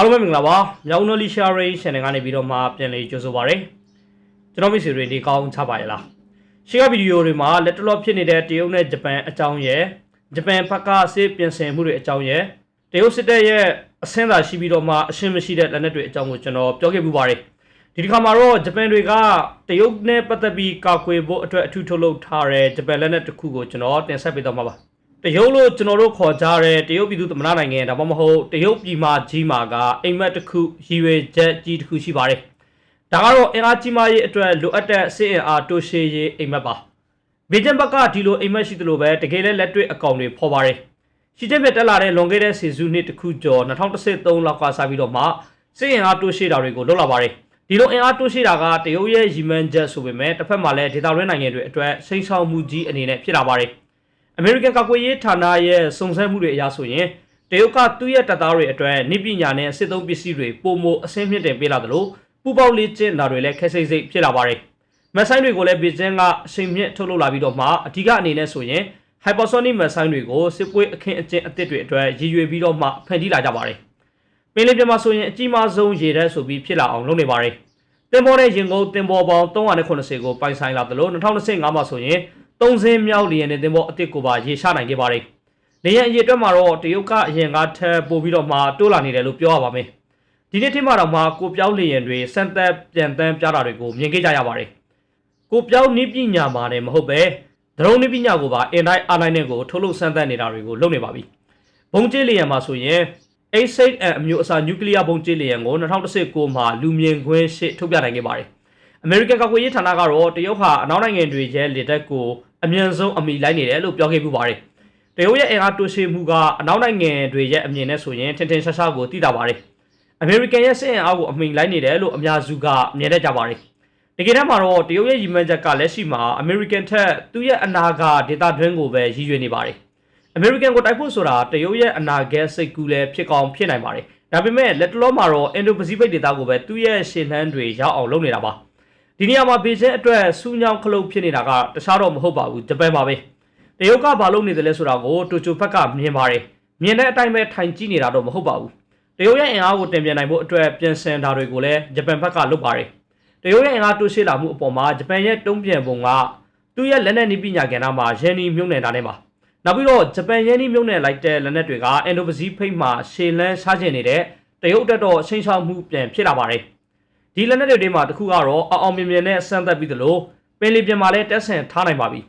အားလုံးပဲမင်္ဂလာပါမြောင်နိုလီရှာရေး channel ကနေပြီးတော့မှပြန်လည်ကြိုဆိုပါရစေကျွန်တော်မိတ်ဆွေတွေဒီကောင်းချပါရလားရှေ့ကဗီဒီယိုတွေမှာလက်တလောဖြစ်နေတဲ့တရုတ်နဲ့ဂျပန်အကြောင်းရဲ့ဂျပန်ဘက်ကစစ်ပြင်ဆင်မှုတွေအကြောင်းရဲ့တရုတ်စစ်တပ်ရဲ့အဆင်းသာရှိပြီးတော့မှအရှင်းမရှိတဲ့လက်နက်တွေအကြောင်းကိုကျွန်တော်ပြောခဲ့ပူပါတယ်ဒီတစ်ခါမှာတော့ဂျပန်တွေကတရုတ်နဲ့ပတ်သက်ပြီးကာကွယ်ဖို့အတွက်အထူးထုတ်လုပ်ထားတဲ့ဂျပန်လက်နက်တစ်ခုကိုကျွန်တော်တင်ဆက်ပေးတော့မှာပါ တရုတ်လို့ကျွန်တော်တို့ခေါ်ကြတဲ့တရုတ်ပြည်သူသမ္မတနိုင်ငံဒါမှမဟုတ်တရုတ်ပြည်မှာကြီးမာကအိမ်မက်တစ်ခုရည်ရွယ်ချက်ကြီးတစ်ခုရှိပါတယ်။ဒါကတော့အင်အားကြီးမားရေးအတွက်လိုအပ်တဲ့စစ်အင်အားတိုးရှည်ရေးအိမ်မက်ပါ။ဘေဂျင်ဘက်ကဒီလိုအိမ်မက်ရှိသလိုပဲတကယ်လည်းလက်တွေ့အကောင့်တွေဖော်ပါတယ်။ရှိချက်ပြတက်လာတဲ့လွန်ခဲ့တဲ့စီစုနှစ်တစ်ခုကျော်2013လောက်ကစပြီးတော့မှစစ်အင်အားတိုးရှည်တာတွေကိုလုပ်လာပါတယ်။ဒီလိုအင်အားတိုးရှည်တာကတရုတ်ရဲ့ရည်မှန်းချက်ဆိုပေမဲ့တစ်ဖက်မှာလည်းဒေသတွင်းနိုင်ငံတွေအတွက်စိန်ဆောင်မှုကြီးအနေနဲ့ဖြစ်လာပါတယ်။ American ကာကွယ်ရေးဌာနရဲ့စုံစမ်းမှုတွေအရဆိုရင်တရုတ်ကသူ့ရဲ့တပ်သားတွေအတွက်နိပညာနဲ့စစ်သုံးပစ္စည်းတွေပုံမအဆင့်မြင့်တင်ပေးလာသလိုပူပေါက်လေးကျင့်တာတွေလည်းခက်စိတ်စိတ်ဖြစ်လာပါတယ်။မက်ဆိုင်တွေကိုလည်းဘေကျင်းကအချိန်မြင့်ထုတ်လုပ်လာပြီးတော့မှအဓိကအနေနဲ့ဆိုရင် hypersonic မက်ဆိုင်တွေကိုစစ်ပွဲအခင်းအကျင်းအသစ်တွေအတွက်ရည်ရွယ်ပြီးတော့မှဖန်တီးလာကြပါတယ်။ပင်လယ်ပြင်မှာဆိုရင်အကြီးမားဆုံးရေတပ်ဆိုပြီးဖြစ်လာအောင်လုပ်နေပါတယ်။တင်ပေါ်တဲ့ရင်ကုန်တင်ပေါ်ပေါင်း380ကိုပိုင်ဆိုင်လာသလို2025မှာဆိုရင် သုံးစင်းမြောက်လီယန်နဲ့တင်ပေါ်အစ်စ်ကိုပါရေချနိုင်ခဲ့ပါတယ်။လီယန်အရေးအတွက်မှာတော့တရုတ်ကအရင်ကထပ်ပို့ပြီးတော့မှတိုးလာနေတယ်လို့ပြောရပါမယ်။ဒီနေ့ထိမှတော့မှကိုပြောင်းလီယန်တွေစံသက်ပြန်တန်းပြတာတွေကိုမြင်ခဲ့ကြရပါတယ်။ကိုပြောင်းနိပညာမှာလည်းမဟုတ်ပဲဒရုန်းနိပညာကိုပါအင်တိုင်းအားနိုင်တဲ့ကိုထုတ်လုပ်စမ်းသပ်နေတာတွေကိုလုပ်နေပါပြီ။ဘုံကျစ်လီယန်မှာဆိုရင် A6 အမျိုးအစားနျူကလ িয়ার ဘုံကျစ်လီယန်ကို2019မှာလူမြင်ကွင်းရှေ့ထုတ်ပြနိုင်ခဲ့ပါတယ်။ American ကာကွယ်ရေးဌာနကတော့တရုတ်ဟာအနောက်နိုင်ငံတွေရဲ့လေတပ်ကို အမြန်ဆုံးအမိလိုက်နေတယ်လို့ပြောခဲ့ပူပါတယ်။တရုတ်ရဲ့အင်အားတိုးရှင်းမှုကအနောက်နိုင်ငံတွေရဲ့အမြင်နဲ့ဆိုရင်ထင်ထင်ရှားရှားကိုသိတာပါတယ်။ American ရဲ့စစ်အင်အားကိုအမိလိုက်နေတယ်လို့အများစုကမြင်တတ်ကြပါတယ်။တကယ်တမ်းမှာတော့တရုတ်ရဲ့ရည်မှန်းချက်ကလက်ရှိမှာ American ထက်သူ့ရဲ့အနာဂတ်ဒေတာတွင်းကိုပဲရည်ရွယ်နေပါတယ်။ American ကိုတိုက်ဖို့ဆိုတာတရုတ်ရဲ့အနာဂတ်စိတ်ကူးလည်းဖြစ်ကောင်းဖြစ်နိုင်ပါတယ်။ဒါပေမဲ့လက်တလောမှာတော့ Indo-Pacific ဒေသကိုပဲသူ့ရဲ့ရှေ့လှမ်းတွေရောက်အောင်လုပ်နေတာပါ။ ဒီနေရာမှာဘေကျင်းအတွက်စူးညောင်းခလုတ်ဖြစ်နေတာကတခြားတော့မဟုတ်ပါဘူးဂျပန်ပါပဲတရုတ်ကဘာလုပ်နေတယ်လဲဆိုတာကိုတိုကျိုဘက်ကမြင်ပါတယ်မြင်တဲ့အတိုင်းပဲထိုင်ကြည့်နေတာတော့မဟုတ်ပါဘူးတရုတ်ရဲ့အင်အားကိုတင်ပြနိုင်ဖို့အတွက်ပြင်ဆင်တာတွေကိုလည်းဂျပန်ဘက်ကလုပ်ပါတယ်တရုတ်ရဲ့အင်အားတိုးရှိလာမှုအပေါ်မှာဂျပန်ရဲ့တုံ့ပြန်ပုံကသူ့ရဲ့လက်နက်နည်းပညာကဏ္ဍမှာယန်နီမြုံနေတာနဲ့ပါနောက်ပြီးတော့ဂျပန်ယန်နီမြုံနယ်လိုက်တဲ့လက်နက်တွေကအင်ဒိုပစီဖိတ်မှာရှေလန်းရှားကျင်နေတဲ့တရုတ်တက်တော့ချိန်ချောက်မှုပြန်ဖြစ်လာပါတယ် ဒီလက်နက်တွေထဲမှာတစ်ခုကတော့အောင်အောင်မြင်မြင်နဲ့ဆန်းသက်ပြီးသလိုပင်လီပြင်မှာလည်းတက်ဆင်ထားနိုင်ပါပြီ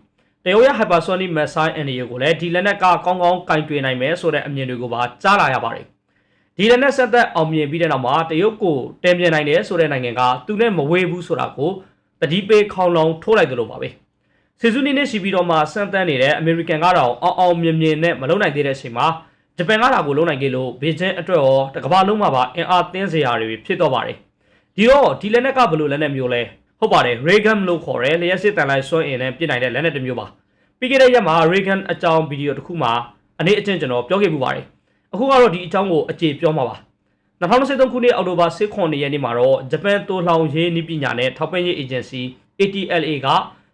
တရုတ်ရဲ့ hypersonic missile အန်ဒီယိုကိုလည်းဒီလက်နက်ကကောင်းကောင်းကင်တွယ်နိုင်မယ်ဆိုတဲ့အမြင်တွေကိုပါကြားလာရပါတယ်ဒီလက်နက်ဆက်သက်အောင်မြင်ပြီးတဲ့နောက်မှာတရုတ်ကိုတင်ပြနိုင်တယ်ဆိုတဲ့နိုင်ငံကသူနဲ့မဝေးဘူးဆိုတာကိုတတိပေးခေါင်လောင်ထိုးလိုက်တယ်လို့ပါပဲစီဇူနီနဲ့ရှိပြီးတော့မှစမ်းသပ်နေတဲ့အမေရိကန်ကတော့အောင်အောင်မြင်မြင်နဲ့မလုံနိုင်သေးတဲ့အချိန်မှာဂျပန်ကဒါကိုလုံနိုင်ခဲ့လို့ဘေကျင်းအတွက်ရောတကမ္ဘာလုံးမှာပါအင်အားသင်းစရာတွေဖြစ်တော့ပါတယ် ဒီတော့ဒီလက်နက်ကဘယ်လိုလက်နက်မျိုးလဲဟုတ်ပါတယ် Reagan လို့ခေါ်တယ်လျှက်စစ်တန်လိုက်ဆွဲအင်နဲ့ပြစ်နိုင်တဲ့လက်နက်တစ်မျိုးပါပြီးခဲ့တဲ့ရက်မှာ Reagan အကြောင်းဗီဒီယိုတစ်ခုမှာအနေအချင်းကျွန်တော်ပြောခဲ့ပူပါတယ်အခုကတော့ဒီအကြောင်းကိုအခြေပြောမှာပါ2023ခုနှစ်အောက်တိုဘာ16ရက်နေ့မှာတော့ဂျပန်တိုလောင်ရေးနည်းပညာနဲ့ထောက်ပံ့ရေးအေဂျင်စီ ATLA က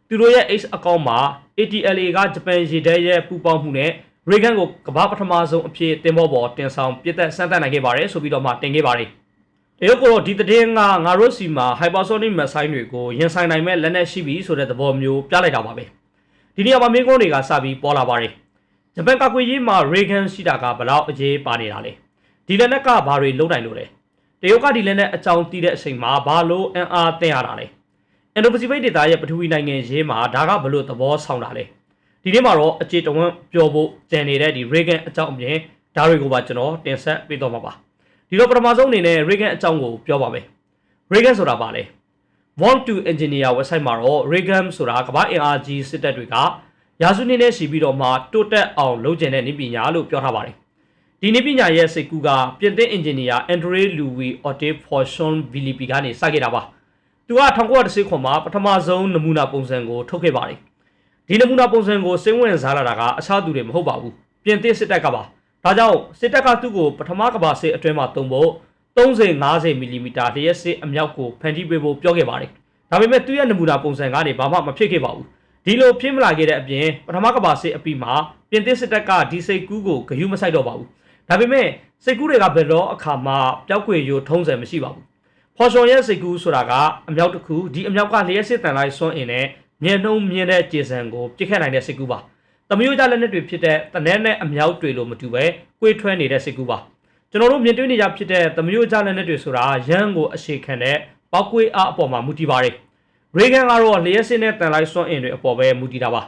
သူတို့ရဲ့ X အကောင့်မှာ ATLA ကဂျပန်ရေတပ်ရဲ့ပူးပေါင်းမှုနဲ့ Reagan ကိုကမ္ဘာပထမဆုံးအဖြစ်တင်ပေါ်ပေါ်တင်ဆောင်ပြစ်သက်ဆန်းသတ်နိုင်ခဲ့ပါတယ်ဆိုပြီးတော့မှတင်ခဲ့ပါတယ် တရုတ်ကတော့ဒီသတင်းကငါတို့စီမှာ hypersonic missile တွေကိုရင်ဆိုင်နိုင်မဲ့လက်နက်ရှိပြီဆိုတဲ့သဘောမျိုးပြလိုက်တာပါပဲဒီနေရာမှာမင်းကုန်းတွေကစပြီးပေါ်လာပါတယ်ဂျပန်ကာကွယ်ရေးမှာ Reagan ရှိတာကဘလောက်အရေးပါနေတာလဲဒီလက်နက်ကဘာတွေလုံးနိုင်လို့လဲတရုတ်ကဒီလက်နက်အကြောင်းတီးတဲ့အချိန်မှာဘာလို့အင်အားတင်ရတာလဲအင်ဒိုပစိဖိတ်ဒေသရဲ့ပထဝီနိုင်ငံရေးမှာဒါကဘလို့သဘောဆောင်တာလဲဒီနေ့မှာတော့အခြေတဝန်းပြောဖို့ကြံနေတဲ့ဒီ Reagan အကြောင်းအပြင်ဒါတွေကိုပါကျွန်တော်တင်ဆက်ပေးတော့မှာပါ ဒီတော့ပထမဆုံးအနေနဲ့ Reagan အကြောင်းကိုပြောပါမယ် Reagan ဆိုတာပါလေ Want to Engineer website မှာတော့ Reagan ဆိုတာကမ္ဘာအင်အားကြီးစစ်တပ်တွေကရာစုနှစ်နဲ့ရှိပြီးတော့မှတိုးတက်အောင်လုပ်ကျင်တဲ့နည်းပညာလို့ပြောထားပါတယ်ဒီနည်းပညာရဲ့စိတ်ကူးကပြင်သစ်အင်ဂျင်နီယာ Andre Louis Otto Fortune Philippe ကနေစခဲ့တာပါသူက1910ခုမှာပထမဆုံးနမူနာပုံစံကိုထုတ်ခဲ့ပါတယ်ဒီနမူနာပုံစံကိုစင်းဝင်စားလာတာကအခြားသူတွေမဟုတ်ပါဘူးပြင်သစ်စစ်တပ်ကပါ ဒါကြောင့်စစ်တပ်ကသူ့ကိုပထမကဘာစစ်အတွင်းမှာတုံဖို့30-50မီလီမီတာလျှက်စစ်အမြောက်ကိုဖန်တီးပေးဖို့ပြောခဲ့ပါတယ်။ဒါပေမဲ့သူ့ရဲ့နမူနာပုံစံကနေဘာမှမဖြစ်ခဲ့ပါဘူး။ဒီလိုဖြစ်မလာခဲ့တဲ့အပြင်ပထမကဘာစစ်အပြီးမှာပြင်သစ်စစ်တပ်ကဒီစိတ်ကူးကိုဂယုမဆိုင်တော့ပါဘူး။ဒါပေမဲ့စိတ်ကူးတွေကဘယ်တော့အခါမှပျောက်ကွယ်ရိုးထုံးစံမရှိပါဘူးဖော်ရှော်ရဲ့စိတ်ကူးဆိုတာကအမြောက်တစ်ခုဒီအမြောက်ကလျှက်စစ်တန်လိုက်စွန့်အင်နဲ့မျက်နှုံးမြင်တဲ့ကျေစံကိုပြစ်ခတ်နိုင်တဲ့စိတ်ကူးပါ တမျိုးကြလက်နက်တွေဖြစ်တဲ့တနက်နဲ့အမြောက်တွေလိုမတူပဲကွေးထွဲနေတဲ့စိတ်ကူးပါကျွန်တော်တို့မြင်တွေ့နေကြဖြစ်တဲ့တမျိုးကြလက်နက်တွေဆိုတာရန်ကိုအရှိခံတဲ့ပောက်ကွေးအားအပေါ်မှာမူတည်ပါတယ်ရေဂန်ကတော့လျှက်စစ်နဲ့တန်လိုက်စွန့်အင်တွေအပေါ်ပဲမူတည်တာပါ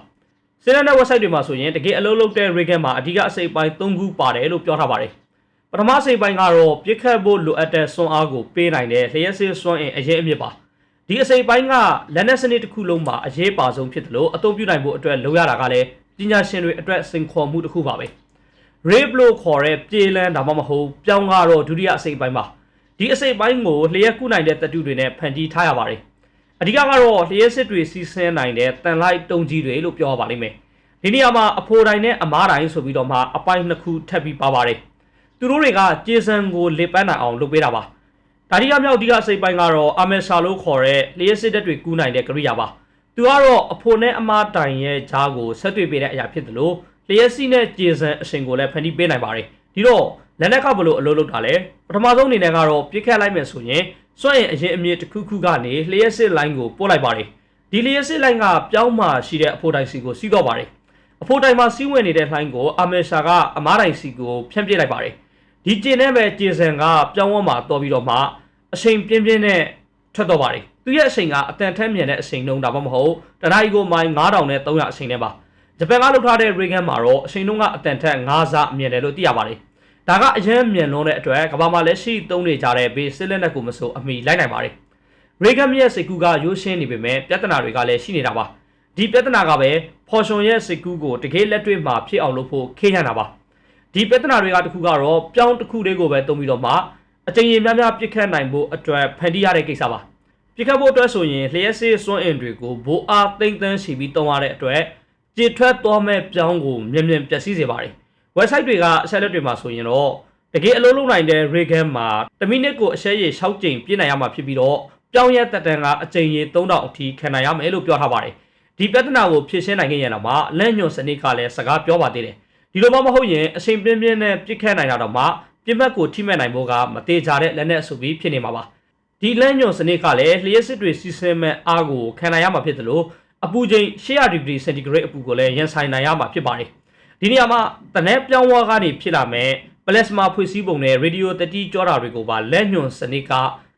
စင်တဲ့ website တွေမှာဆိုရင်တကယ်အလုပ်လုပ်တဲ့ Regan မှာအဓိကအစိပ်ပိုင်း၃ခုပါတယ်လို့ပြောထားပါတယ်။ပထမအစိပ်ပိုင်းကတော့ပြစ်ခတ်ဖို့လိုအပ်တဲ့စွမ်းအားကိုပေးနိုင်တဲ့လျှက်စစ်စွမ်းအင်အရေးအမြစ်ပါ။ဒီအစိပ်ပိုင်းကလက်နက်စနစ်တစ်ခုလုံးမှာအရေးပါဆုံးဖြစ်တယ်လို့အသုံးပြုနိုင်ဖို့အတွက်လိုရတာကလည်း ပညာရှင်တွေအတွက်စိန်ခေါ်မှုတစ်ခုပါပဲ။ Rape လို့ခေါ်တဲ့ပြေးလန်းဒါမှမဟုတ်ပြောင်းကတော့ဒုတိယအစိပ်ပိုင်းပါ။ဒီအစိပ်ပိုင်းကိုလျှက်ကူးနိုင်တဲ့တတုတွေနဲ့ဖန်တီးထားရပါတယ်။အဓိကကတော့လျှက်စစ်တွေစီးဆင်းနိုင်တဲ့တန်လိုက်တုံကြီးတွေလို့ပြောပါလိမ့်မယ်။ဒီနေရာမှာအဖိုတိုင်းနဲ့အမားတိုင်းဆိုပြီးတော့မှအပိုင်းနှစ်ခုထပ်ပြီးပါပါတယ်။သူတို့တွေကကျေစံကိုလေပန်းနိုင်အောင်လုပ်ပေးတာပါ။ဒါတိယမြောက်အဓိကအစိပ်ပိုင်းကတော့အာမယ်ဆာလို့ခေါ်တဲ့လျှက်စစ်တက်တွေကူးနိုင်တဲ့ကရိယာပါ။ သူကတော့အဖိုနဲ့အမားတိုင်ရဲ့ဂျားကိုဆက်တွေ့ပေးတဲ့အရာဖြစ်တယ်လို့လျှက်စီနဲ့ကျေစံအရှင်ကိုလည်းဖန်တီးပေးနိုင်ပါတယ်။ဒီတော့လက်နက်ကဘလို့အလုပ်လုပ်တာလဲပထမဆုံးအနေနဲ့ကတော့ပြစ်ခတ်လိုက်မယ်ဆိုရင်စွန့်ရင်အရင်အမြင့်တစ်ခုခုကနေလျှက်စစ်လိုင်းကိုပို့လိုက်ပါတယ်ဒီလျှက်စစ်လိုင်းကပြောင်းမှရှိတဲ့အဖိုးတိုင်စီကိုစီးတော့ပါတယ်အဖိုးတိုင်မှာစီးဝင်နေတဲ့လိုင်းကိုအာမေရှာကအမားတိုင်စီကိုဖြန့်ပြစ်လိုက်ပါတယ်ဒီကျင်နဲ့ပဲကျင်စံကပြောင်းဝမှာတော်ပြီးတော့မှအချိန်ပြင်းပြင်းနဲ့ ထွက်တော့ပါတယ်သူရဲ့အချိန်ကအတန်ထက်မြန်တဲ့အချိန်နှုန်းဒါမှမဟုတ်တရိုက်ကိုမိုင်9000နဲ့300အချိန်နဲ့ပါဂျပန်ကလုပ်ထားတဲ့ Reagan မှာတော့အချိန်နှုန်းကအတန်ထက်9ဆအမြင့်တယ်လို့သိရပါတယ်ဒါကအရင်မြန်လွန်းတဲ့အတွက်ကဘာမှလည်းရှိသုံးနေကြတဲ့ဘေးစစ်လက်နက်ကိုမဆိုအမိလိုက်နိုင်ပါတယ်။ရေဂမ်ရဲ့စိတ်ကူးကရိုးရှင်းနေပေမဲ့ပြဿနာတွေကလည်းရှိနေတာပါ။ဒီပြဿနာကပဲဖော်ရှွန်ရဲ့စိတ်ကူးကိုတကယ်လက်တွေ့မှာဖြစ်အောင်လုပ်ဖို့ခေးရတာပါ။ဒီပြဿနာတွေကတခုကတော့ပြောင်းတစ်ခုလေးကိုပဲတုံးပြီးတော့မှ အကြိမ်ရင်များများပြစ်ခတ်နိုင်ဖို့အတွက်ဖန်တီးရတဲ့ကိစ္စပါ။ပြစ်ခတ်ဖို့အတွက်ဆိုရင်လျှက်စစ်စွန့်အင်တွေကိုဘိုးအားသိမ့်တန်းရှိပြီးတုံးရတဲ့အတွက်ကြေထွက်သွားမဲ့ပြောင်းကိုမြင်မြင်ပျက်စီးစေပါတယ်။ website တွေကအချက်လက်တွေမှာဆိုရင်တော့တကယ်အလုံးလုံးနိုင်တဲ့ Regan မှာ1မိနစ်ကိုအရှဲရည်6ကြိမ်ပြည့်နိုင်ရမှာဖြစ်ပြီးတော့ပြောင်းရက်တက်တန်ကအကြိမ်ရေ3000အထိခံနိုင်ရမယ်လို့ပြောထားပါတယ်ဒီပြဿနာကိုဖြေရှင်းနိုင်ခဲ့ရတာမှာလက်ညွန်စနစ်ကလည်းစကားပြောပါသေးတယ်ဒီလိုမှမဟုတ်ရင်အချိန်ပြင်းပြင်းနဲ့ပြစ်ခတ်နိုင်တာတော့မှ ပြစ်မှတ်ကိုထိမဲ့နိုင်ဖို့ကမသေးကြတဲ့လက်နက်ဆိုပြီးဖြစ်နေမှာပါဒီလက်ညွန်စနစ်ကလည်းလျှက်စစ်တွေစီစင်းမဲ့အားကိုခံနိုင်ရမှာဖြစ်တယ်လို့အပူချိန်800ဒီဂရီစင်တီဂရိတ်အပူကိုလည်းရင်ဆိုင်နိုင်ရမှာဖြစ်ပါတယ်ဒီနေရာမှာတနက်ပြောင်းဝါကနေဖြစ်လာမဲ့ပလက်စမာဖွေစည်းပုံနဲ့ရေဒီယိုတတိကြောတာတွေကိုပါလက်ညွန်စနစ်က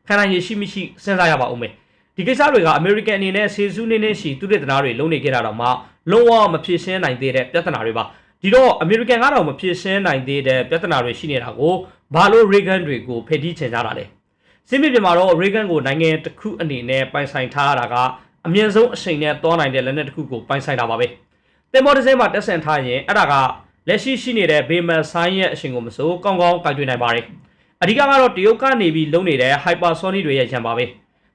ခန္ဓာရည်ရှိမရှိစဉ်းစားရပါဦးမယ်ဒီကိစ္စတွေကအမေရိကန်အနေနဲ့ဆေစုနေနေရှိသူတွေတနာတွေလုံနေခဲ့တာတော့မှလုံးဝမဖြစ်ရှင်းနိုင်သေးတဲ့ပြဿနာတွေပါ ဒီတော့အမေရိကန်ကတော့မဖြစ်ရှင်းနိုင်သေးတဲ့ပြဿနာတွေရှိနေတာကိုဘာလို့ရေဂန်တွေကိုဖယ်တီးချင်ကြတာလဲစစ်မြေပြင်မှာတော့ရေဂန်ကိုနိုင်ငံတစ်ခုအနေနဲ့ပိုင်ဆိုင်ထားရတာကအမြင့်ဆုံးအချိန်နဲ့တောနိုင်တဲ့လက်နက်တစ်ခုကိုပိုင်ဆိုင်တာပါပဲတင်မော်ဒီဇင်းမှာတက်ဆန်ထားရင်အဲ့ဒါကလက်ရှိရှိနေတဲ့ဘေမန်ဆိုင်ရဲ့အရှင်ကိုမစိုးကောင်းကောင်းကိုင်တွင်နိုင်ပါတယ်အဓိကကတော့တရုတ်ကနေပြီးလုံနေတဲ့ hypersonic တွေရဲ့ရန်ပါပဲ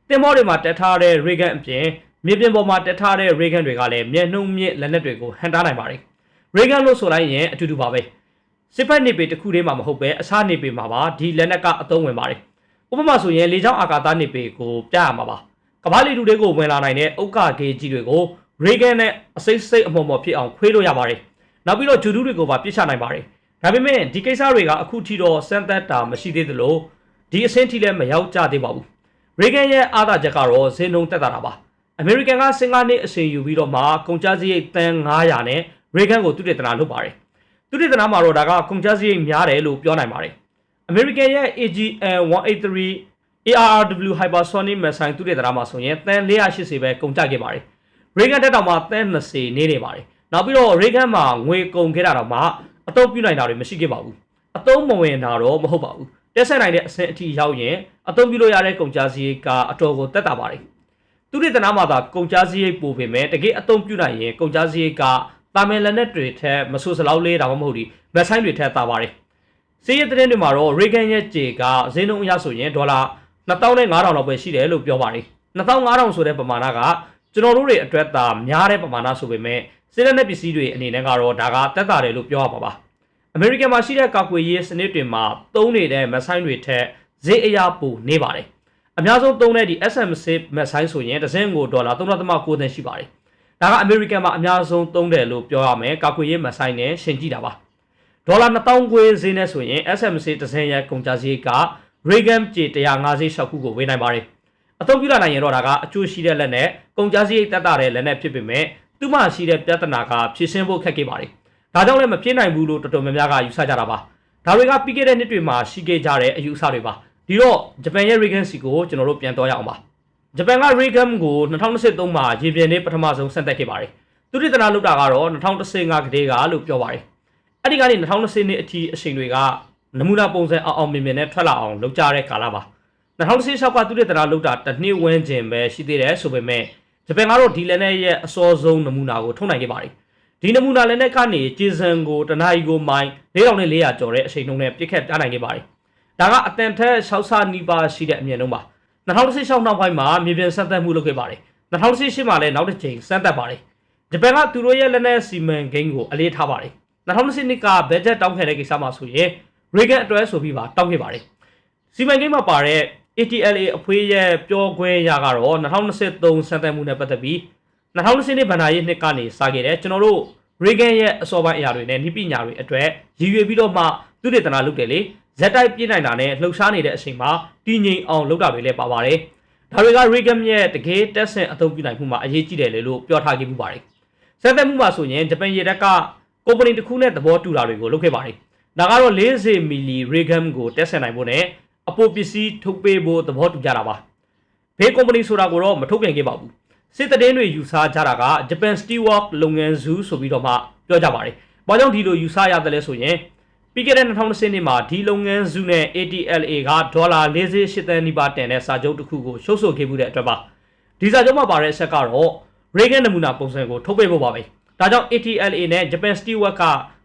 တင်မောတွေမှာတက်ထားတဲ့ Reagan အပြင်မြေပြင်ပေါ်မှာတက်ထားတဲ့ Reagan တွေကလည်းမျက်နှုံးမြင့်လက်နက်တွေကိုဟန်တားနိုင်ပါတယ် Reagan လို့ဆိုလိုက်ရင်အတူတူပါပဲစစ်ဖက်နေပေတစ်ခုတည်းမှာမဟုတ်ပဲအခြားနေပေမှာပါဒီလက်နက်ကအသုံးဝင်ပါတယ်ဥပမာဆိုရင်လေကြောင်းအာကာသနေပေကိုပြရမှာပါကမ္ဘာလီတူတွေကိုဝင်လာနိုင်တဲ့ဥက္ကာဂေးကြီးတွေကို Reagan နဲ့အစိမ့်စိမ့်အမော်မော်ဖြစ်အောင်ခွေးလို့ရပါတယ်နောက်ပြီးတော့ဂျူဒူးတွေကိုပါပြစ်ချနိုင်ပါတယ်ဒါပေမဲ့ဒီကိစ္စတွေကအခုထိတော့စမ်းသပ်တာမရှိသေးသလိုဒီအဆင့်ထိလည်းမရောက်ကြသေးပါဘူးရေဂန်ရဲ့အားသာချက်ကတော့ဇင်းလုံးတက်တာတာပါအမေရိကန်ကစင်ကာနှစ်အချိန်ယူပြီးတော့မှကုန်ကျစရိတ်တန်900နဲ့ ရေဂန်ကိုသူတေသနာလုပ်ပါတယ်သူတေသနာမှာတော့ဒါကကုန်ကျစရိတ်များတယ်လို့ပြောနိုင်ပါတယ်အမေရိကန်ရဲ့ AGN 183 ARW hypersonic missile သူတေသနာမှာဆိုရင်တန်480ပဲကုန်ကျခဲ့ပါတယ်ရေဂန်တက်တောင်မှာတန်20နေနေပါတယ်နောက်ပြီးတော့ရေဂန်မှာငွေကုန်ခဲ့တာတော့မှအတုံးပြနိုင်တာတွေမရှိခဲ့ပါဘူးအတုံးမဝင်တာတော့မဟုတ်ပါဘူးတက်ဆက်နိုင်တဲ့အဆင့်အထိရောက်ရင်အတုံးပြလို့ရတဲ့ကုန်ကြစည်ကအတော်ကိုတက်တာပါတယ်သူတွေတနာမှာသာကုန်ကြစည်ပို့ပေမဲ့တကယ်အတုံးပြနိုင်ရင်ကုန်ကြစည်က တာမန်လက်နက်တွေထက်မဆိုးစလောက်လေးတာမှမဟုတ်ဒီမက်ဆိုင်တွေထက်သာပါတယ်စီးရဲတဲ့တွေမှာတော့ရေဂန်ရဲ့ကြေကဈေးနှုန်းအရဆိုရင်ဒေါ်လာ2500လောက်ပဲရှိတယ်လို့ပြောပါတယ်2500ဆိုတဲ့ပမာဏကကျွန်တော်တို့တွေအတွက်သာများတဲ့ပမာဏဆိုပေမဲ့စစ်လက်နက်ပစ္စည်းတွေအနေနဲ့ကတော့ဒါကတက်တာတယ်လို့ပြောရမှာပါအမေရိကန်မှာရှိတဲ့ကာကွယ်ရေးစနစ်တွေမှာသုံးနေတဲ့မက်ဆိုင်တွေထက်ဈေးအရပိုနေပါတယ်အများဆုံးသုံးတဲ့ဒီ SM6 မက်ဆိုင်ဆိုရင်တစ်စင်းကိုဒေါ်လာ3.9သန်းရှိပါတယ် ဒါကအမေရိကန်မှာအများဆုံးသုံးတယ်လို့ပြောရမယ်ကာကွယ်ရေးမက်ဆိုင်နဲ့ရှင်ကြည့်တာပါဒေါ်လာ2000ကျွေးဈေးနဲ့ဆိုရင် SMC တစ်စင်းရဲ့ကုန်ကျစရိတ်က Reagan J 150ခုကိုဝေနိုင်ပါတယ်အသုံးပြုလာနိုင်ရင်တော့ဒါကအကျိုးရှိတဲ့လက်နဲ့ကုန်ကျစရိတ်တက်တာတဲ့လက်နဲ့ဖြစ်ပေမဲ့သူ့မှာရှိတဲ့ပြဿနာကဖြေရှင်းဖို့ခက်ခဲ့ပါတယ်ဒါကြောင့်လည်းမဖြစ်နိုင်ဘူးလို့တော်တော်များများကယူဆကြတာပါဒါတွေကပြီးခဲ့တဲ့နှစ်တွေမှာရှိခဲ့ကြတဲ့အယူအဆတွေပါဒီတော့ဂျပန်ရဲ့ Reagan စီကိုကျွန်တော်တို့ပြန်တော့ရအောင်ပါ ဂျပန်က Reagan ကို2023မှာရေပြင်လေးပထမဆုံးဆင့်သက်ခဲ့ပါတယ်သူတိတနာလုပ်တာကတော့2015ကတည်းကလို့ပြောပါတယ်အဲ့ဒီကနေ2020နှစ်အထိအချိန်တွေကနမူနာပုံစံအောင်အောင်မြင်မြင်နဲ့ထွက်လာအောင်လုပ်ကြတဲ့ကာလပါ2016ကသူတိတနာလုပ်တာတစ်နှစ်ဝန်းကျင်ပဲရှိသေးတယ်ဆိုပေမဲ့ဂျပန်ကတော့ဒီလက်နဲ့ရဲ့အစောဆုံးနမူနာကိုထုတ်နိုင်ခဲ့ပါတယ်ဒီနမူနာလက်နဲ့ကနေဂျေဆန်ကိုတနာရီကိုမိုင်4400ကျော်တဲ့အချိန်နှုန်းနဲ့ပြစ်ခတ်ပြနိုင်ခဲ့ပါတယ်ဒါကအတန်ထက်6ဆနီးပါးရှိတဲ့အမြင်နှုန်းပါ 2016နောက်ပိုင်းမှာမြေပြင်စမ်းသပ်မှုလုပ်ခဲ့ပါတယ်2018မှာလည်းနောက်တစ်ချိန်စမ်းသပ်ပါတယ်ဂျပန်ကသူတို့ရဲ့လက်နက်စီမံကိန်းကိုအလေးထားပါတယ်2020နှစ်ကဘတ်ဂျက်တောင်းခဲ့တဲ့ကိစ္စမှာဆိုရင် Reagan အတွဲဆိုပြီးပါတောင်းခဲ့ပါတယ်စီမံကိန်းမှာပါတဲ့ ATLA အဖွေးရဲ့ပြောခွင့်ရကတော့2023စမ်းသပ်မှုနဲ့ပတ်သက်ပြီး2020နှစ်ဗန္ဒာရေးနှစ်ကနေစခဲ့တဲ့ကျွန်တော်တို့ Reagan ရဲ့အစောပိုင်းအရာတွေနဲ့နိပညာတွေအတွက်ရည်ရွယ်ပြီးတော့မှသူတေသနာလုပ်တယ်လေ ဇက်တိုက်ပြည့်နိုင်တာနဲ့လှုပ်ရှားနေတဲ့အချိန်မှာတည်ငြိမ်အောင်လုပ်တာတွေလည်းပါပါတယ်ဒါတွေက Reagan ရဲ့တကယ်တက်ဆင်အသုံးပြုနိုင်မှုမှာအရေးကြီးတယ်လေလို့ပြောထားခဲ့မှုပါတယ်စမ်းသပ်မှုမှာဆိုရင်ဂျပန်ရေတပ်ကကုမ္ပဏီတစ်ခုနဲ့သဘောတူတာတွေကိုလုပ်ခဲ့ပါတယ်ဒါကတော့40မီလီ Reagan ကိုတက်ဆင်နိုင်ဖို့နဲ့အပိုပစ္စည်းထုတ်ပေးဖို့သဘောတူကြတာပါဘေးကုမ္ပဏီဆိုတာကိုတော့မထုတ်ပြန်ခဲ့ပါဘူးစစ်တည်င်းတွေယူဆကြတာက Japan Steel Work လုပ်ငန်းစုဆိုပြီးတော့မှပြောကြပါတယ်။ဘာကြောင့်ဒီလိုယူဆရတယ်လဲဆိုရင် ပြီးခဲ့တဲ့2020နှစ်မှာဒီလုပ်ငန်းစုနဲ့ ATLA ကဒေါ်လာ48သန်းနီးပါးတန်တဲ့စာချုပ်တစ်ခုကိုရှုပ်ဆိုခဲ့မှုတဲ့အတွက်ပါ။ဒီစာချုပ်မှာပါတဲ့အချက်ကတော့ Reagan နမူနာပုံစံကိုထုတ်ပေးဖို့ပါပဲ။ဒါကြောင့် ATLA နဲ့ Japan Steel Work က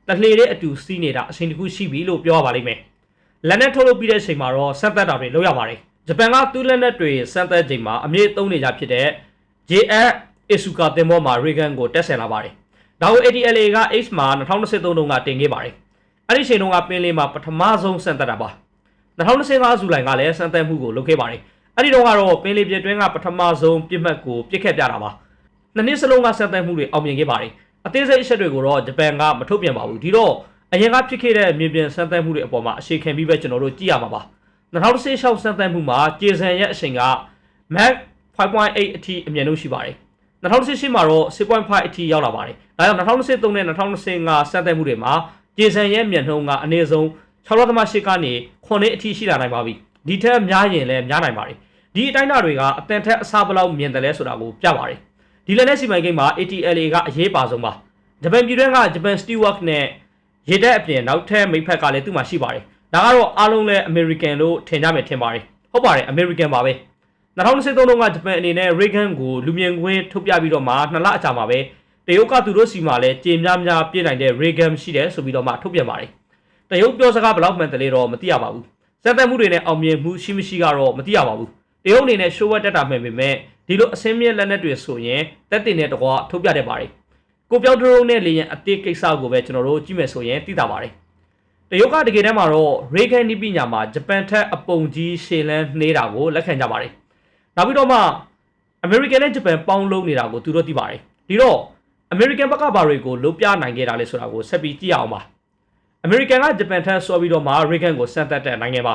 တလှေတဲ့အတူစီးနေတာအချိန်တစ်ခုရှိပြီလို့ပြောရပါလိမ့်မယ်။လက်နဲ့ထုတ်လုပ်ပြီးတဲ့အချိန်မှာတော့စက်သက်တာတွေလုပ်ရပါတယ်။ဂျပန်ကသူ့လက်နက်တွေစက်သက်ချိန်မှာအမြင့်သုံးနေကြဖြစ်တဲ့ JF Isuka တင်ပေါ်မှာ Reagan ကိုတက်ဆင်လာပါတယ်။ဒါကို ATLA က H မှာ2023တုန်းကတင်ခဲ့ပါတယ်။ အဲ့ဒီချိန်တုန်းကပင်လေးမှာပထမဆုံးစံတက်တာပါ။2025ဇူလိုင်ကလည်းစံတက်မှုကိုလုပ်ခဲ့ပါတယ်။အဲ့ဒီတုန်းကတော့ပင်လေးပြတွင်းကပထမဆုံးပြစ်မှတ်ကိုပြစ်ခတ်ပြတာပါ။နှစ်နှစ်စလုံးကစံတက်မှုတွေအောင်မြင်ခဲ့ပါတယ်။အသေးစိတ်အချက်တွေကိုတော့ဂျပန်ကမထုတ်ပြန်ပါဘူး။ဒီတော့အရင်ကဖြစ်ခဲ့တဲ့မြေပြင်စံတက်မှုတွေအပေါ်မှာအရှိခံပြီးပဲကျွန်တော်တို့ကြည့်ရမှာပါ။2016စံတက်မှုမှာကျေဆန်ရဲ့အချိန်က Mac 5.8အထိအမြင့်ဆုံးရှိပါတယ်2018မှာတော့6.5အထိရောက်လာပါတယ်ဒါကြောင့်2023နဲ့2025စတင်မှုတွေမှာ ကျေဆန်ရဲ့မြန်နှုန်းကအနည်းဆုံး6.8ကနေ9အထိရှိလာနိုင်ပါပြီဒီထက်များရင်လည်းများနိုင်ပါတယ်ဒီအတိုင်းအတာတွေကအတန်ထက်အစားဘလောက်မြင်တယ်လဲဆိုတာကိုပြပါတယ်ဒီလည်းနဲ့စီမံကိန်းမှာ ATLA ကအရေးပါဆုံးပါဂျပန်ပြည်တွင်းကဂျပန် Steelwork နဲ့ရေတပ်အပြင်နောက်ထပ်မိဖက်ကလည်းသူ့မှာရှိပါတယ်ဒါကတော့အားလုံးလည်း American လို့ထင်ကြမယ်ထင်ပါတယ်ဟုတ်ပါတယ် American ပါပဲ2023တုန်းကဂျပန်အနေနဲ့ Reagan ကိုလူမြင်ကွင်းထုတ်ပြပြီးတော့မှနှစ်လအကြာမှာပဲတ ရုတ်ကသူတို့စီမှာလည်းကြေများများပြည့်နိုင်တဲ့ Reagan ရှိတယ်ဆိုပြီးတော့မှထုတ်ပြန်ပါတယ်။တရုတ်ပြောစကားဘယ်လောက်မှန်တယ်လဲတော့မသိရပါဘူး။စက်သက်မှုတွေနဲ့အောင်မြင်မှုရှိမရှိကတော့မသိရပါဘူး။တရုတ်အနေနဲ့ show ဝက်တက်တာမှန်ပေမဲ့ဒီလိုအစင်းမြင့်လက်နက်တွေဆိုရင်တက်တင်တဲ့တကွာထုတ်ပြတတ်ပါတယ်။ကိုပြောက်ဒရုန်းနဲ့လေရင်အသေးကိစ္စကိုပဲကျွန်တော်တို့ကြည့်မယ်ဆိုရင်သိတာပါတယ်။တရုတ်ကတကယ်တမ်းမှာတော့ Reagan နီးပညာမှာဂျပန်ထက်အပုံကြီးရှေလန်းနှေးတာကိုလက်ခံကြပါတယ်။နောက်ပြီးတော့မှ American နဲ့ Japan ပေါင်းလုံးနေတာကိုသူတို့သိပါတယ်ဒီတော့ American ဘက်ကဘာတွေကိုလုံးပြနိုင်ခဲ့တာလဲဆိုတာကိုဆက်ပြီးကြည့်အောင်ပါ American က Japan ထက်ဆော်ပြီးတော့မှ Reagan ကိုစမ်းသပ်တဲ့နိုင်ငံပါ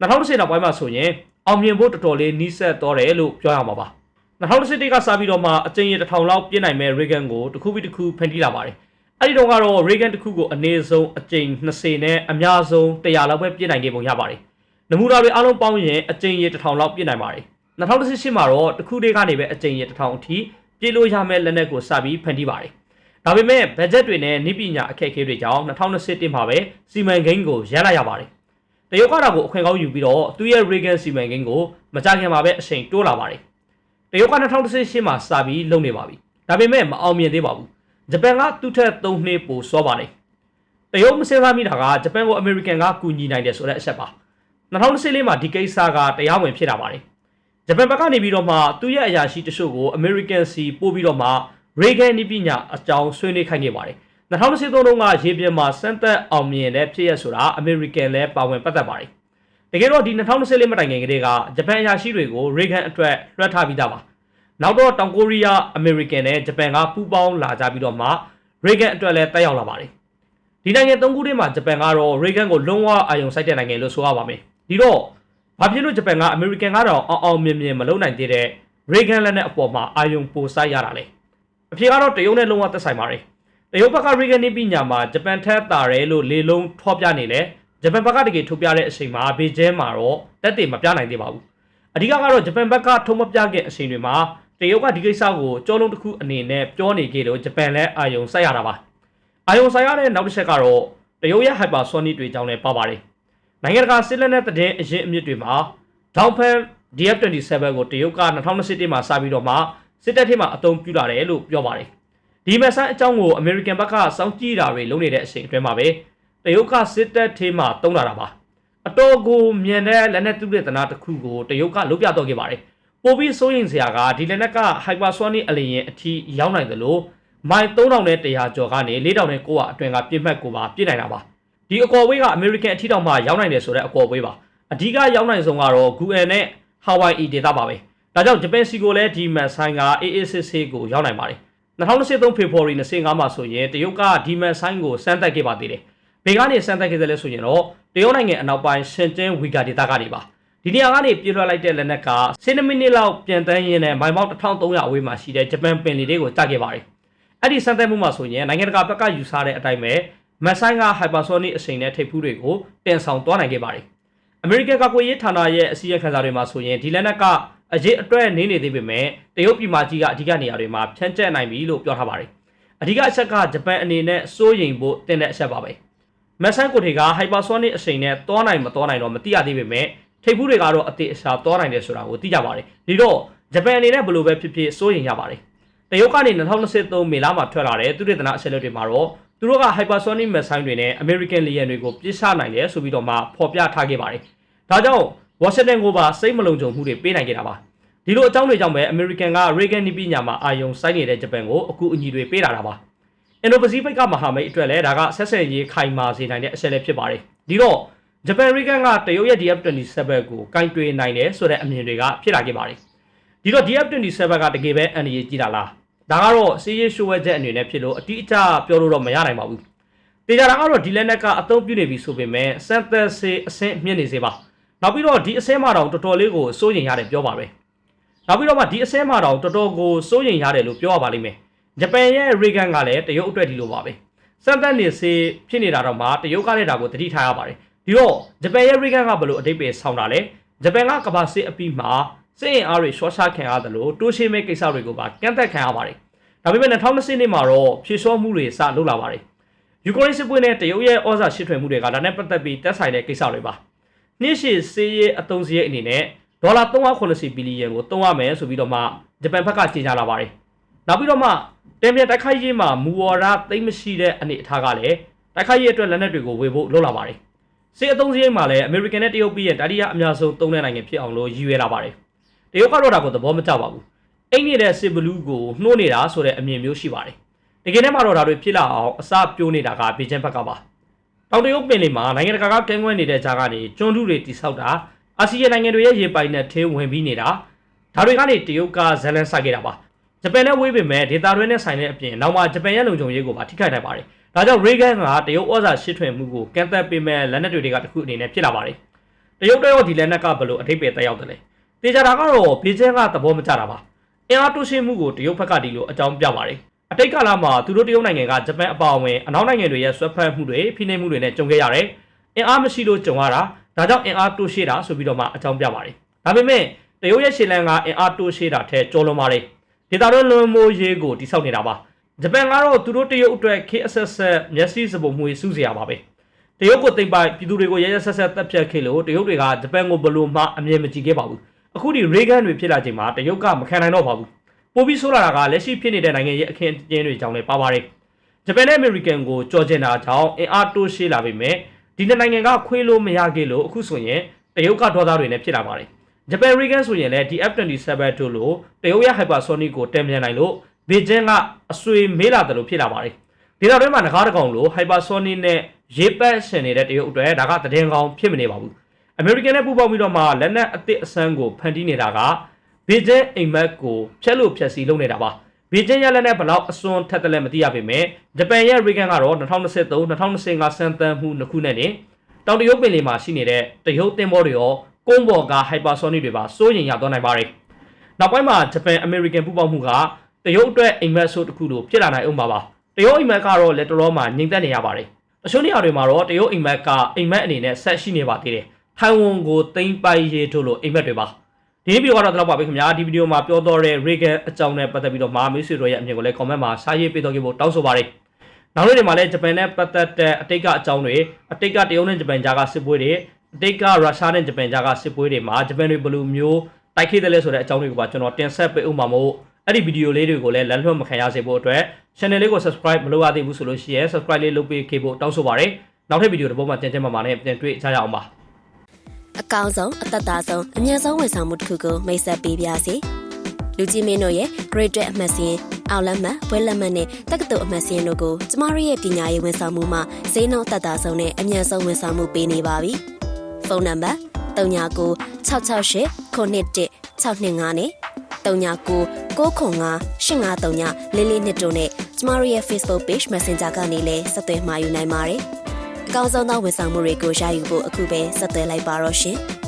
2010နောက်ပိုင်းမှာဆိုရင်အောင်မြင်ဖို့တော်တော်လေးနီးစပ်တော့တယ်လို့ပြောရမှာပါ2011ကစပြီးတော့မှအကျဉ်းရတစ်ထောင်လောက်ပြည့်နိုင်မဲ့ Reagan ကိုတစ်ခုပြီးတစ်ခုဖန်တီးလာပါတယ်အဲ့ဒီတော့ကတော့ Reagan တစ်ခုကိုအနည်းဆုံးအကျဉ်း20နဲ့အများဆုံး100လောက်ပဲပြည့်နိုင်ခဲ့ပုံရပါတယ်နမူနာတွေအားလုံးပေါင်းရင်အကျဉ်းရတစ်ထောင်လောက်ပြည့်နိုင်ပါတယ်2018မှာတော့တခုတည်းကနေပဲအကြိမ်ရ1000အထိ ပြည်လို့ရမယ့်လက်နက်ကိုစပြီးဖန်တီးပါတယ်။ဒါပေမဲ့ဘတ်ဂျက်တွေနဲ့နိပညာအခက်အခဲတွေကြောင့်2021မှာပဲစီမံကိန်းကိုရန်လိုက်ရပါတယ်။တရုတ်ကတော့ကိုအခွင့်ကောင်းယူပြီးတော့သူ့ရဲ့ Reagan စီမံကိန်းကိုမကြခင်မှာပဲအချိန်တိုးလာပါတယ်။တရုတ်က2018မှာစပြီးလုပ်နေပါပြီ။ဒါပေမဲ့မအောင်မြင်သေးပါဘူး။ဂျပန်ကသူ့ထက်3နှစ်ပိုစောပါတယ်။တရုတ်မစင်စားမိတာကဂျပန်ကိုအမေရိကန်ကကူညီနိုင်တယ်ဆိုတဲ့အချက်ပါ။2014မှာဒီကိစ္စကတရားဝင်ဖြစ်လာပါတယ် ဂျပန်ဘက်ကနေပြီးတော့မှသူ့ရဲ့အရာရှိတချို့ကို American စီပို့ပြီးတော့မှ Reagan နိပညာအကြောင်းဆွေးနွေးခိုင်းခဲ့ပါတယ်2023တုန်းကရေပြင်မှာစမ်းသပ်အောင်မြင်တဲ့ဖြစ်ရဆိုတာ American လည်းပါဝင်ပတ်သက်ပါတယ်တကယ်တော့ဒီ2024မတိုင်ခင်ကတည်းကဂျပန်အရာရှိတွေကို Reagan အတွက်လွှတ်ထားပြီးသားပါနောက်တော့တောင်ကိုရီးယား American နဲ့ဂျပန်ကပူးပေါင်းလာကြပြီးတော့မှ Reagan အတွက်လည်းတက်ရောက်လာပါတယ်ဒီနိုင်ငံသုံးခုထဲမှာဂျပန်ကတော့ရေဂန်ကိုလုံးဝအာရုံစိုက်တဲ့နိုင်ငံလို့ဆိုရပါမယ်ဒီတော့ ဘာဖြစ်လို့ဂျပန်ကအမေရိကန်ကတော့အောင်အောင်မြင်မြင်မလုပ်နိုင်သေးတဲ့ရေဂန်လက်နဲ့အပေါ်မှာအာရုံပိုစိုက်ရတာလေအဖြေကတော့တရုတ်နဲ့လုံးဝသက်ဆိုင်ပါတယ်တရုတ်ဘက်ကရေဂန်နည်းပညာမှာဂျပန်ထက်တာတယ်လို့လေလုံးထောပြနေလေဂျပန်ဘက်ကတကယ်ထုတ်ပြတဲ့အချိန်မှာဘေကျဲမှာတော့တက်တည်မပြနိုင်သေးပါဘူးအဓိကကတော့ဂျပန်ဘက်ကထုံးမပြခင်အချိန်တွေမှာတရုတ်ကဒီကိစ္စကိုကြောလုံးတစ်ခုအနေနဲ့ပြောနေကြလို့ဂျပန်လည်းအာရုံစိုက်ရတာပါအာရုံစိုက်ရတဲ့နောက်တစ်ချက်ကတော့တရုတ်ရဲ့ hypersonic တွေကြောင့်လည်းပါပါတယ် နိုင်ငံတကာစစ်လက်နက်သတင်းအရင်အမြစ်တွေမှာ Downfall DF27 ကိုတရုတ်က2021မှာစပြီးတော့မှစစ်တပ်ထဲမှာအသုံးပြုလာတယ်လို့ပြောပါတယ်ဒီမက်ဆန်အကြောင်းကို American ဘက်ကစောင့်ကြည့်တာတွေလုပ်နေတဲ့အချိန်အတွင်းမှာပဲတရုတ်ကစစ်တပ်ထဲမှာတုံးလာတာပါအတော်ကိုမြန်တဲ့လက်နက်သူတဲ့တနာတစ်ခုကိုတရုတ်ကလုပြတော့ခဲ့ပါတယ်ပိုပြီးစိုးရင်စရာကဒီလက်နက်က hypersonic အလရင်အထိရောက်နိုင်တယ်လို့မိုင်3000နဲ့100ကျော်ကနေ4000နဲ့900အတွင်းကပြစ်မှတ်ကိုပါပြစ်နိုင်တာပါ ဒီအကော်ဝေးကအမေရိကန်အထီတောင်မှရောက်နိုင်တယ်ဆိုတဲ့အကော်ဝေးပါအဓိကရောက်နိုင်ဆုံးကတော့ Google နဲ့ Hawaii ဒေသပါပဲဒါကြောင့်ဂျပန်စီကိုလည်းဒီမန်ဆိုင်က AACC ကိုရောက်နိုင်ပါတယ်2023ဖေဖော်ဝါရီ25မှာဆိုရင်တရုတ်ကဒီမန်ဆိုင်ကိုစမ်းသပ်ခဲ့ပါသေးတယ်ဘယ်ကနေစမ်းသပ်ခဲ့တယ်လဲဆိုရင်တော့တရုတ်နိုင်ငံအနောက်ပိုင်းရှင်ကျင်းဝီဂါဒေသကနေပါဒီနေရာကနေပြည့်လွှတ်လိုက်တဲ့လက်နက်က10မိနစ်လောက်ပြန်တန်းရင်းနဲ့မိုင်ပေါက်1300အဝေးမှာရှိတဲ့ဂျပန်ပင်လီတွေကိုတိုက်ခဲ့ပါတယ်အဲ့ဒီစမ်းသပ်မှုမှာဆိုရင်နိုင်ငံတကာဘက်ကယူဆတဲ့အတိုင်းပဲ မက်ဆိုင်က hypersonic အစိမ်နဲ့ထိပ်ဖူးတွေကိုတင်ဆောင်သွားနိုင်ခဲ့ပါတယ်အမေရိကန်ကာကွယ်ရေးဌာနရဲ့အစည်းအဝေးခန်းစာတွေမှာဆိုရင်ဒီလက်နက်ကအရေးအတွက်နေနေသေးပေမဲ့တရုတ်ပြည်မကြီးကအဓိကနေရာတွေမှာဖြန့်ကျက်နိုင်ပြီလို့ပြောထားပါတယ်အဓိကအချက်ကဂျပန်အနေနဲ့စိုးရိမ်ဖို့တင်တဲ့အချက်ပါပဲမက်ဆိုင်ကိုထေက hypersonic အစိမ်နဲ့တောနိုင်မတောနိုင်တော့မသိရသေးပေမဲ့ထိပ်ဖူးတွေကတော့အသေးအစားတောနိုင်တယ်ဆိုတာကိုသိကြပါတယ်ဒီတော့ဂျပန်အနေနဲ့ဘယ်လိုပဲဖြစ်ဖြစ်စိုးရိမ်ရပါတယ်တရုတ်ကနေ2023မေလမှာထွက်လာတဲ့သူတေသနအချက်လက်တွေမှာတော့ သူတို့က hypersonic missile တွေနဲ့ American လေယာဉ်တွေကိုပြစ်ချနိုင်တယ်ဆိုပြီးတော့မှဖော်ပြထားခဲ့ပါတယ်။ဒါကြောင့် Washington ကိုပါစိတ်မလုံခြုံမှုတွေပေးနိုင်ခဲ့တာပါ။ဒီလိုအကြောင်းတွေကြောင့်ပဲ American က Reagan နီးပညာမှာအာယုံစိုက်နေတဲ့ဂျပန်ကိုအခုအညီတွေပေးလာတာပါ။ Indo-Pacific ကမဟာမိတ်အတွက်လည်းဒါကဆက်ဆက်ရေးခိုင်မာစေနိုင်တဲ့အချက်လက်ဖြစ်ပါတယ်။ဒီတော့ဂျပန် Reagan ကတရုတ်ရဲ့ DF-27 ကိုကင်တွယ်နိုင်တယ်ဆိုတဲ့အမြင်တွေကဖြစ်လာခဲ့ပါတယ်။ဒီတော့ DF-27 ကတကယ်ပဲအန္တရာယ်ကြီးတာလား။ ဒါကတော့စီးရေးရှိုးဝဲချက်အနေနဲ့ဖြစ်လို့အတိအကျပြောလို့တော့မရနိုင်ပါဘူး။တေချာတာကတော့ဒီလက်နက်ကအသုံးပြုနေပြီဆိုပေမဲ့စံသက်စေအဆင့်မြင့်နေစေပါ။နောက်ပြီးတော့ဒီအဆင့်မှာတော့တော်တော်လေးကိုစိုးရိမ်ရတယ်ပြောပါပဲ။နောက်ပြီးတော့မှဒီအဆင့်မှာတော့တော်တော်ကိုစိုးရိမ်ရတယ်လို့ပြောရပါလိမ့်မယ်။ဂျပန်ရဲ့ Reagan ကလည်းတရုတ်အတွက်ဒီလိုပါပဲ။စံသက်နေစေဖြစ်နေတာတော့မှတရုတ်ကလည်းဒါကိုသတိထားရပါတယ်။ဒီတော့ဂျပန်ရဲ့ Reagan ကဘယ်လိုအတိတ်ပဲဆောင်းတာလဲ။ဂျပန်ကကမ္ဘာစစ်အပြီးမှာ စစ်အင်အားတွေရှော့ချခံရတယ်လို့တိုးရှိမဲ့ကိစ္စတွေကိုပါကန့်သက်ခံရပါတယ်။ဒါပေမဲ့2020နှစ်မှာတော့ဖြည့်စောမှုတွေစလုပ်လာပါတယ်။ယူကရိန်းစစ်ပွဲနဲ့တရုတ်ရဲ့ဩဇာရှစ်ထွင်မှုတွေကဒါနဲ့ပတ်သက်ပြီးတက်ဆိုင်တဲ့ကိစ္စတွေပါ။နှစ်ရှည်စေးရဲ့အသုံးစရိတ်အနေနဲ့ဒေါ်လာ380ဘီလီယံကိုသုံးရမယ်ဆိုပြီးတော့မှဂျပန်ဘက်ကကြေညာလာပါတယ်။နောက်ပြီးတော့မှတင်ပြတိုက်ခိုက်ရေးမှာမူဝါဒသိမ့်မရှိတဲ့အနေအထားကလည်းတိုက်ခိုက်ရေးအတွက်လက်နက်တွေကိုဝေဖို့လုပ်လာပါတယ်။စစ်အသုံးစရိတ်မှာလည်းအမေရိကန်နဲ့တရုတ်ပြည်ရဲ့တတိယအများဆုံးသုံးတဲ့နိုင်ငံဖြစ်အောင်လို့ရည်ရွယ်လာပါတယ်။ တရုတ်ကတော့ဒါကိုသဘောမကျပါဘူး။အိတ်နေတဲ့စစ်ဘလူးကိုနှိုးနေတာဆိုတဲ့အမြင်မျိုးရှိပါတယ်။တကယ်တမ်းမှာတော့ဒါတွေဖြစ်လာအောင်အစပြိုးနေတာကဘေကျင်းဘက်ကပါ။တောင်တရုတ်ပင်လယ်မှာနိုင်ငံတကာကကင်းကွင်းနေတဲ့ကြားကနေကျွန်းထုတွေတိဆောက်တာအာဆီယံနိုင်ငံတွေရဲ့ရေပိုင်နဲ့ထဲဝင်ပြီးနေတာဒါတွေကနေတရုတ်ကဇလန်ဆိုင်ခဲ့တာပါ။ဂျပန်နဲ့ဝေးပေမဲ့ဒေတာတွင်းနဲ့ဆိုင်တဲ့အပြင်နောက်မှဂျပန်ရဲ့လုံခြုံရေးကိုပါထိခိုက်နိုင်ပါတယ်။ဒါကြောင့်ရေဂန်ကတရုတ်ဩဇာရှစ်ထွင်မှုကိုကန့်သက်ပေးမဲ့လက်နက်တွေကတခုအနေနဲ့ဖြစ်လာပါတယ်။တရုတ်တော့ဒီလက်နက်ကဘလို့အထိပ္ပယ်တက်ရောက်တယ်လဲ။ တေချာတာကတော့ဘေကျင်းကသဘောမကျတာပါ။အင်အားတိုးရှင်းမှုကိုတရုတ်ဘက်ကဒီလိုအကြောင်းပြပါတယ်။အတိတ်ကာလမှာသူတို့တရုတ်နိုင်ငံကဂျပန်အပါအဝင်အနောက်နိုင်ငံတွေရဲ့ဆွဲဖက်မှုတွေဖိနှိပ်မှုတွေနဲ့ကြုံခဲ့ရတယ်။အင်အားမရှိလို့ကြုံရတာဒါကြောင့်အင်အားတိုးရှင်းတာဆိုပြီးတော့မှအကြောင်းပြပါတယ်။ဒါပေမဲ့တရုတ်ရဲ့ရှေ့လန်းကအင်အားတိုးရှင်းတာထက်ကျော်လွန်ပါတယ်။ဒေတာတွင်းလွန်မိုးရေးကိုတိစောက်နေတာပါ။ဂျပန်ကတော့သူတို့တရုတ်အတွက်ခေတ်အဆက်ဆက်မျက်စိစပုံမှုစုစရာပါပဲ။တရုတ်ကိုသိမ့်ပိုက်ပြည်သူတွေကိုရရဆက်ဆက်တပ်ဖြတ်ခဲ့လို့တရုတ်တွေကဂျပန်ကိုဘလို့မှအမြင်မကြည့်ခဲ့ပါဘူး။ အခုဒီရေဂန်တွေဖြစ်လာချိန်မှာတရုတ်ကမခံနိုင်တော့ပါဘူး။ပိုပြီးဆိုးလာတာကလက်ရှိဖြစ်နေတဲ့နိုင်ငံရဲ့အခင်းအကျင်းတွေကြောင့်လည်းပါပါတယ်။ဂျပန်နဲ့အမေရိကန်ကိုကြော်ကျင်တာကြောင့်အင်အားတိုးရှင်းလာပေမဲ့ဒီနှစ်နိုင်ငံကခွေးလို့မရခဲ့လို့အခုဆိုရင်တရုတ်ကဒေါသတွေနဲ့ဖြစ်လာပါတယ်။ဂျပန်ရေဂန်ဆိုရင်လည်းဒီ F27 တို့လိုတရုတ်ရဲ့ hypersonic ကိုတင်ပြန်နိုင်လို့ဘေကျင်းကအဆွေမေးလာတယ်လို့ဖြစ်လာပါတယ်။ဒေတာတွင်းမှာငကားတကောင်လို hypersonic နဲ့ရေပတ်ရှင်နေတဲ့တရုတ်အတွက်ဒါကတည်ငကောင်ဖြစ်မနေပါဘူး။ American နဲ့ပူးပေါင်းပြီးတော့မှလက်နက်အသစ်အဆန်းကိုဖန်တီးနေတာကဘေကျင်းအိမ်မက်ကိုဖျက်လို့ဖျက်စီးလုပ်နေတာပါ။ဘေကျင်းရလက်နဲ့ဘလောက်အစွန်းထက်တယ်လဲမသိရပေမဲ့ဂျပန်ရဲ့ရီဂန်ကတော့2023 2025စံတန်မှုနှစ်ခုနဲ့နေတောင်တရုတ်ပင်လယ်မှာရှိနေတဲ့တရုတ်တင်ဘောတွေရောကုန်းပေါ်ကဟိုက်ပါဆိုနစ်တွေပါစိုးရင်ရသွားနိုင်ပါတယ်နောက်ပိုင်းမှာဂျပန်အမေရိကန်ပူးပေါင်းမှုကတရုတ်အတွက်အိမ်မက်ဆိုးတစ်ခုလိုဖြစ်လာနိုင်ဦးမှာပါတရုတ်အိမ်မက်ကတော့လက်တလောမှာငြိမ်သက်နေရပါတယ်တချို့နေရာတွေမှာတော့တရုတ်အိမ်မက်ကအိမ်မက်အနေနဲ့ဆက်ရှိနေပါသေးတယ် ထိုင်ဝမ်ကိုသိမ်းပိုက်ရေးထုတ်လို့အိမ်မက်တွေပါဒီဗီဒီယိုကတော့ဒီလောက်ပါပဲခင်ဗျာဒီဗီဒီယိုမှာပြောတော့တဲ့ Regan အကြောင်းနဲ့ပတ်သက်ပြီးတော့မာမေးဆွေတို့ရဲ့အမြင်ကိုလည်း comment မှာစာရေးပေးတော့ကြဖို့တောင်းဆိုပါရစေ။နောက်နေ့တွေမှာလည်းဂျပန်နဲ့ပတ်သက်တဲ့အတိတ်ကအကြောင်းတွေအတိတ်ကတရုတ်နဲ့ဂျပန်ကြားကစစ်ပွဲတွေအတိတ်ကရုရှားနဲ့ဂျပန်ကြားကစစ်ပွဲတွေမှာဂျပန်တွေဘယ်လိုမျိုးတိုက်ခိုက်တယ်လဲဆိုတဲ့အကြောင်းတွေကိုပါကျွန်တော်တင်ဆက်ပေးဦးမှာမို့အဲ့ဒီဗီဒီယိုလေးတွေကိုလည်းလက်လွှတ်မခံရစေဖို့အတွက် channel လေးကို subscribe မလုပ်ရသေးဘူးဆိုလို့ရှိရင် subscribe လေးလုပ်ပေးခဲ့ဖို့တောင်းဆိုပါရစေ။နောက်ထပ်ဗီဒီယိုတစ်ပုဒ်မှာတင်တင်မှာမှာနဲ့ပြန်တွေ့ကြရအောင်ပါ။ အကောင်းဆုံးအသက်သာဆုံးအမြတ်ဆုံးဝန်ဆောင်မှုတစ်ခုကိုမိတ်ဆက်ပေးပါစီလူကြီးမင်းတို့ရဲ့ Great အမှတ်စဉ်အောင်လက်မှတ်ဘွဲလက်မှတ်နဲ့တက္ကသိုလ်အမှတ်စဉ်တို့ကိုကျမတို့ရဲ့ပညာရေးဝန်ဆောင်မှုမှာဈေးနှုန်းအသက်သာဆုံးနဲ့အမြတ်ဆုံးဝန်ဆောင်မှုပေးနေပါပြီဖုန်းနံပါတ်399668 91 625နဲ့39 995 853လေးလေးနှစ်တို့နဲ့ကျမတို့ရဲ့ Facebook Page Messenger ကနေလည်းဆက်သွယ်မှာယူနိုင်ပါတယ်အ ကောင်းဆုံးသောဝန်ဆောင်မှုတွေကိုရယူဖို့အခုပဲဆက်သွယ်လိုက်ပါတော့ရှင်။